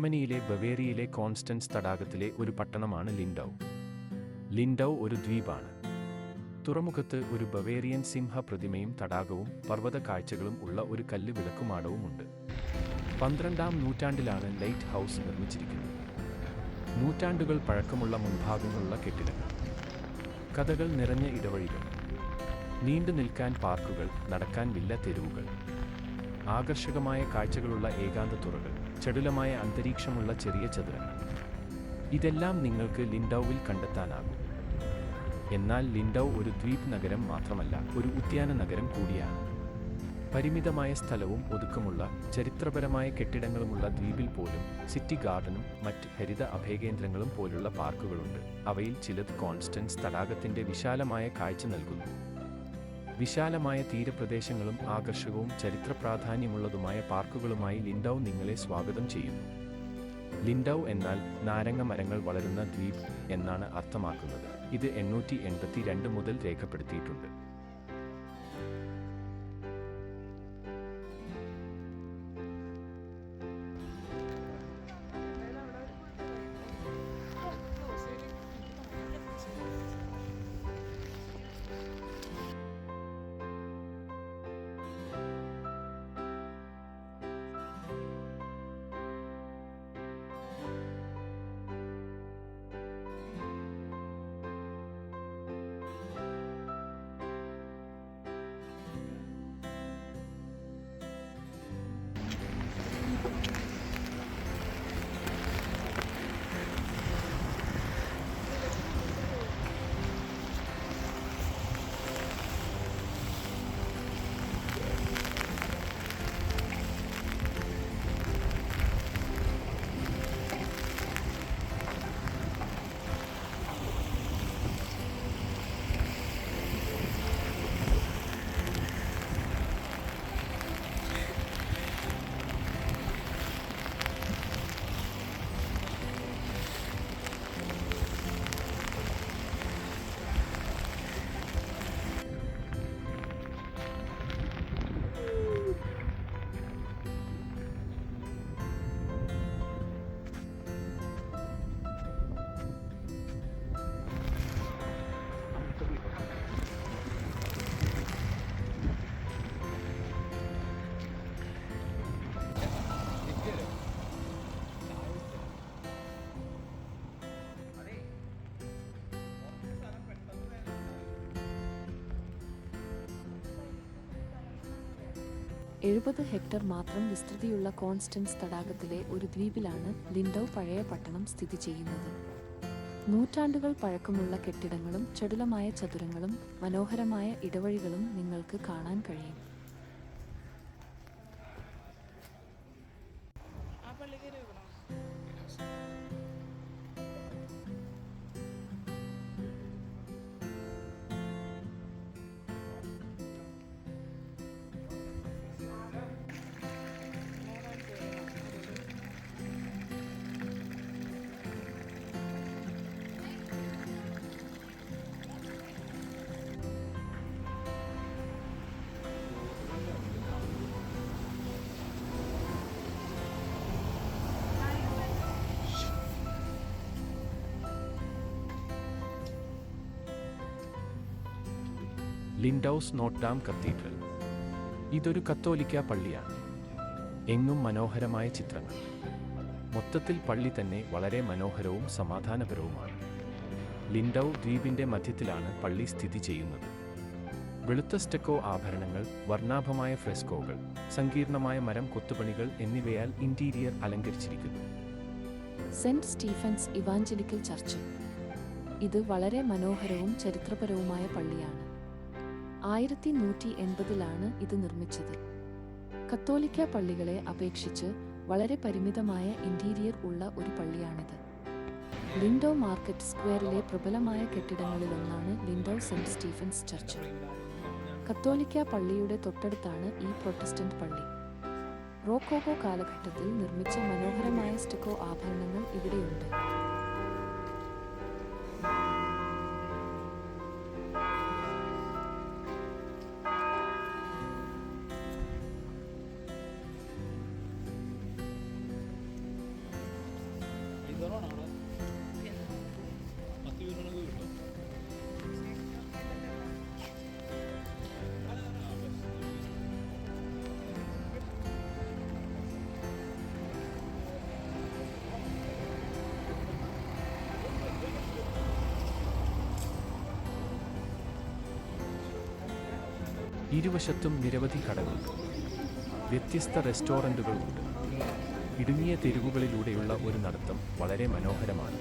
ജർമ്മനിയിലെ ബവേറിയയിലെ കോൺസ്റ്റൻസ് തടാകത്തിലെ ഒരു പട്ടണമാണ് ലിൻഡൌ. ലിൻഡൌ ഒരു ദ്വീപാണ്. തുറമുഖത്ത് ഒരു ബവേറിയൻ സിംഹ പ്രതിമയും തടാകവും പർവത കാഴ്ചകളും ഉള്ള ഒരു കല്ല് വിളക്കുമാടവുമുണ്ട് പന്ത്രണ്ടാം നൂറ്റാണ്ടിലാണ് ലൈറ്റ് ഹൗസ് നിർമ്മിച്ചിരിക്കുന്നത്. നൂറ്റാണ്ടുകൾ പഴക്കമുള്ള മുൻഭാഗങ്ങളുള്ള കെട്ടിടങ്ങൾ. കഥകൾ നിറഞ്ഞ ഇടവഴികൾ. നീണ്ടു നിൽക്കാൻ പാർക്കുകൾ നടക്കാൻ വില്ല തെരുവുകൾ. ആകർഷകമായ കാഴ്ചകളുള്ള ഏകാന്ത തുറകൾ ചടുലമായ അന്തരീക്ഷമുള്ള ചെറിയ ചതുരങ്ങൾ. ഇതെല്ലാം നിങ്ങൾക്ക് ലിൻഡൌവിൽ കണ്ടെത്താനാകും. എന്നാൽ ലിൻഡൌ ഒരു ദ്വീപ് നഗരം മാത്രമല്ല ഒരു ഉദ്യാന നഗരം കൂടിയാണ്. പരിമിതമായ സ്ഥലവും ഒതുക്കമുള്ള ചരിത്രപരമായ കെട്ടിടങ്ങളുമുള്ള ദ്വീപിൽ പോലും സിറ്റി ഗാർഡനും മറ്റ് ഹരിത അഭയകേന്ദ്രങ്ങളും പോലുള്ള പാർക്കുകളുണ്ട്. അവയിൽ ചിലത് കോൺസ്റ്റൻസ് തടാകത്തിന്റെ വിശാലമായ കാഴ്ച നൽകുന്നു. വിശാലമായ തീരപ്രദേശങ്ങളും ആകർഷകവും ചരിത്ര പ്രാധാന്യമുള്ളതുമായ പാർക്കുകളുമായി ലിൻഡൌ നിങ്ങളെ സ്വാഗതം ചെയ്യുന്നു. ലിൻഡൌ എന്നാൽ നാരങ്ങ മരങ്ങൾ വളരുന്ന ദ്വീപ് എന്നാണ് അർത്ഥമാക്കുന്നത്. ഇത് എണ്ണൂറ്റി എൺപത്തി രണ്ട് മുതൽ രേഖപ്പെടുത്തിയിട്ടുണ്ട്. എഴുപത് ഹെക്ടർ മാത്രം വിസ്തൃതിയുള്ള കോൺസ്റ്റൻസ് തടാകത്തിലെ ഒരു ദ്വീപിലാണ് ലിൻഡൌ പഴയ പട്ടണം സ്ഥിതി ചെയ്യുന്നത്. നൂറ്റാണ്ടുകൾ പഴക്കമുള്ള കെട്ടിടങ്ങളും ചടുലമായ ചതുരങ്ങളും മനോഹരമായ ഇടവഴികളും നിങ്ങൾക്ക് കാണാൻ കഴിയും. ലിൻഡൌസ് നോട്ടാം കത്തീഡ്രൽ ഇതൊരു കത്തോലിക്ക പള്ളിയാണ്. എങ്ങും മനോഹരമായ ചിത്രങ്ങൾ. മൊത്തത്തിൽ പള്ളി തന്നെ വളരെ മനോഹരവും സമാധാനപരവുമാണ്. ലിൻഡൌ ദ്വീപിന്റെ മധ്യത്തിലാണ് പള്ളി സ്ഥിതി ചെയ്യുന്നത്. വെളുത്ത സ്റ്റെക്കോ ആഭരണങ്ങൾ വർണാഭമായ ഫ്രെസ്കോകൾ സങ്കീർണമായ മരം കൊത്തുപണികൾ എന്നിവയാൽ ഇന്റീരിയർ അലങ്കരിച്ചിരിക്കുന്നു. Saint Stephen's evangelical church. ഇത് വളരെ മനോഹരവും ചരിത്രപരവുമായ പള്ളിയാണ്. ആയിരത്തി നൂറ്റി എൺപതിലാണ് ഇത് നിർമ്മിച്ചത്. കത്തോലിക്ക പള്ളികളെ അപേക്ഷിച്ച് വളരെ പരിമിതമായ ഇന്റീരിയർ ഉള്ള ഒരു പള്ളിയാണിത്. ലിൻഡോ മാർക്കറ്റ് സ്ക്വയറിലെ പ്രബലമായ കെട്ടിടങ്ങളിലൊന്നാണ് ലിൻഡോ സെന്റ് സ്റ്റീഫൻസ് ചർച്ച്. കത്തോലിക്ക പള്ളിയുടെ തൊട്ടടുത്താണ് ഈ പ്രൊട്ടസ്റ്റന്റ് പള്ളി. റോക്കോകോ കാലഘട്ടത്തിൽ നിർമ്മിച്ച മനോഹരമായ സ്റ്റിക്കോ ആഭരണങ്ങൾ ഇവിടെയുണ്ട്. ഇരുവശത്തും നിരവധി കടകളുണ്ട്. വ്യത്യസ്ത റെസ്റ്റോറന്റുകളുണ്ട് ഇടുങ്ങിയ തെരുവുകളിലൂടെയുള്ള ഒരു നടത്തം വളരെ മനോഹരമാണ്.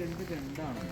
രണ്ട് രണ്ടാണ്.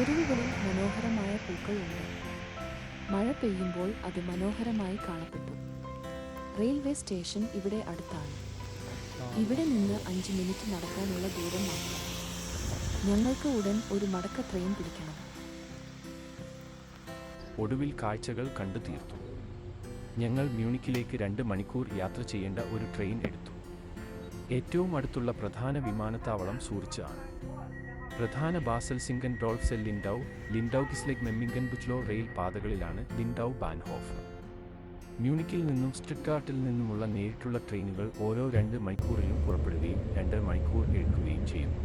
തെരുവുകളിൽ മനോഹരമായ പൂക്കളുണ്ട് മഴ പെയ്യുമ്പോൾ അത് മനോഹരമായി കാണപ്പെട്ടു. റെയിൽവേ സ്റ്റേഷൻ ഇവിടെ അടുത്താണ്. ഇവിടെ നിന്ന് അഞ്ച് മിനിറ്റ് നടക്കാനുള്ള ദൂരം മാത്രം. ഞങ്ങൾക്ക് ഉടൻ ഒരു മടക്ക ട്രെയിൻ പിടിക്കണം. ഒടുവിൽ കാഴ്ചകൾ കണ്ടു തീർത്തു. ഞങ്ങൾ മ്യൂണിക്കിലേക്ക് രണ്ട് മണിക്കൂർ യാത്ര ചെയ്യേണ്ട ഒരു ട്രെയിൻ എടുത്തു. ഏറ്റവും അടുത്തുള്ള പ്രധാന വിമാനത്താവളം സൂറിച്ച് ആണ്. പ്രധാന ബാസൽ സിംഗൻ ഡോൾഫ്സെൽ ലിൻഡൌ ലിൻഡൌ കിസ്ലെഗ് മെമ്മിംഗൻ ബുച്ലോ റെയിൽ പാതകളിലാണ് ലിൻഡൌ ബാൻഹോഫ്. മ്യൂണിക്കിൽ നിന്നും സ്റ്റുട്ട്ഗാർട്ടിൽ നിന്നുമുള്ള നേരിട്ടുള്ള ട്രെയിനുകൾ ഓരോ രണ്ട് മണിക്കൂറിലും പുറപ്പെടുകയും രണ്ട് മണിക്കൂർ എടുക്കുകയും ചെയ്യുന്നു